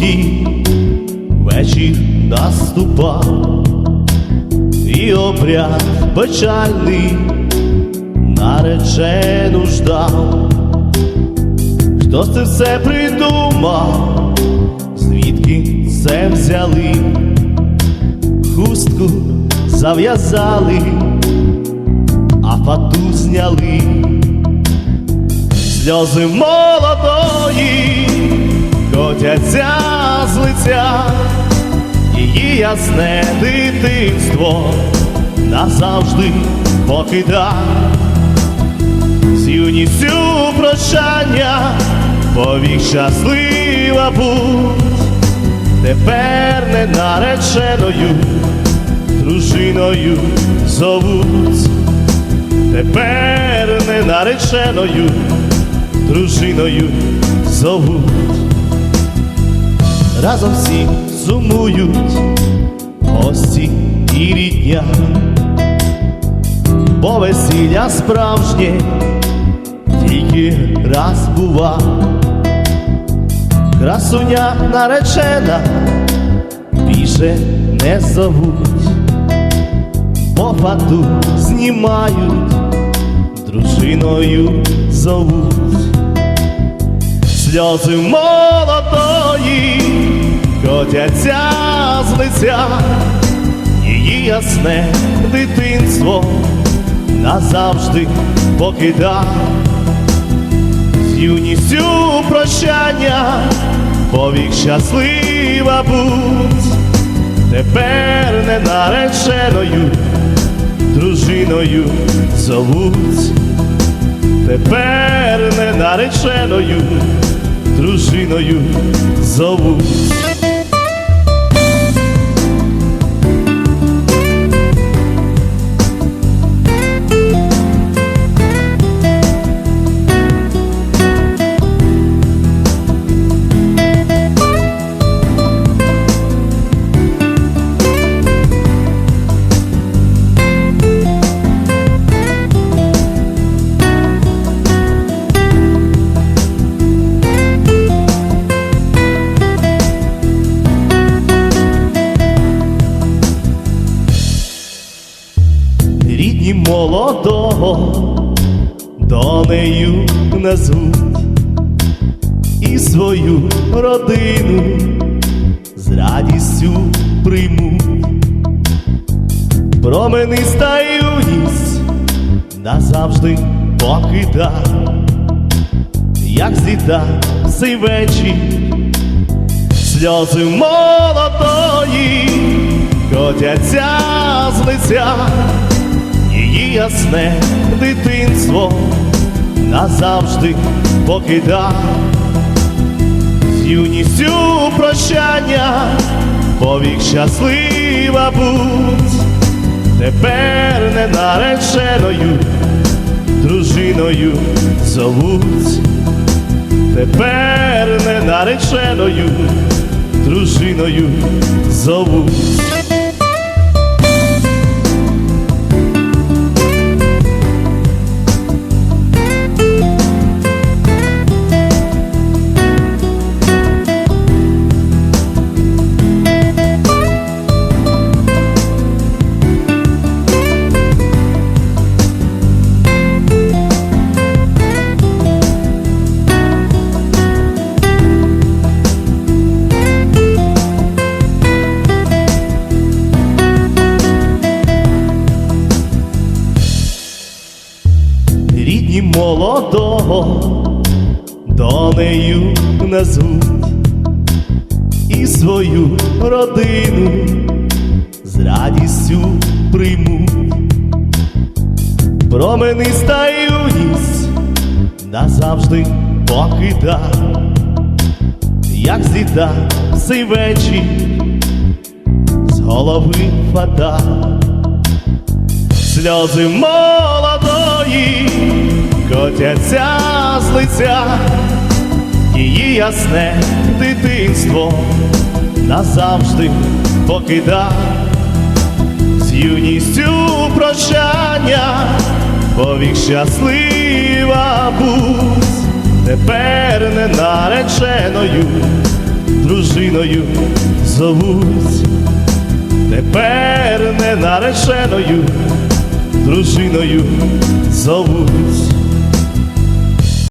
путі, вечір наступав, і обряд печальний наречену ждав. Хто це все придумав, звідки це взяли, хустку зав'язали, а фату зняли, сльози молодої котяться з лиця, її ясне дитинство назавжди покида. З юністю прощання, повік щаслива будь, тепер не нареченою, дружиною зовуть, тепер не нареченою, дружиною зовуть. Разом всі сумують гості і рідня. Бо весілля справжнє тільки раз бува, красуня наречена більше не зовуть, бо фату знімають, дружиною зовуть, сльози молодої котяться з лиця. Її ясне дитинство назавжди покида. З юністю прощання, повік щаслива будь, тепер не нареченою, дружиною зовуть, тепер не нареченою, дружиною зовуть. Молодого донею назвуть і свою родину з радістю приймуть. Промениста юність назавжди покида, як цей вечір, сльози молодої котяться з лиця її ясне дитинство назавжди покида. З юністю прощання, повік щаслива будь, тепер не нареченою, дружиною зовуть, тепер не нареченою, дружиною зовуть. Молодого донею назвуть і свою родину з радістю приймуть. Промениста юність назавжди покида, як зліта цей вечір з голови фата сльози молодої котяться з лиця, її ясне дитинство назавжди покида. З юністю прощання, повік щаслива будь, тепер не нареченою, дружиною зовуть, тепер не нареченою, дружиною зовуть.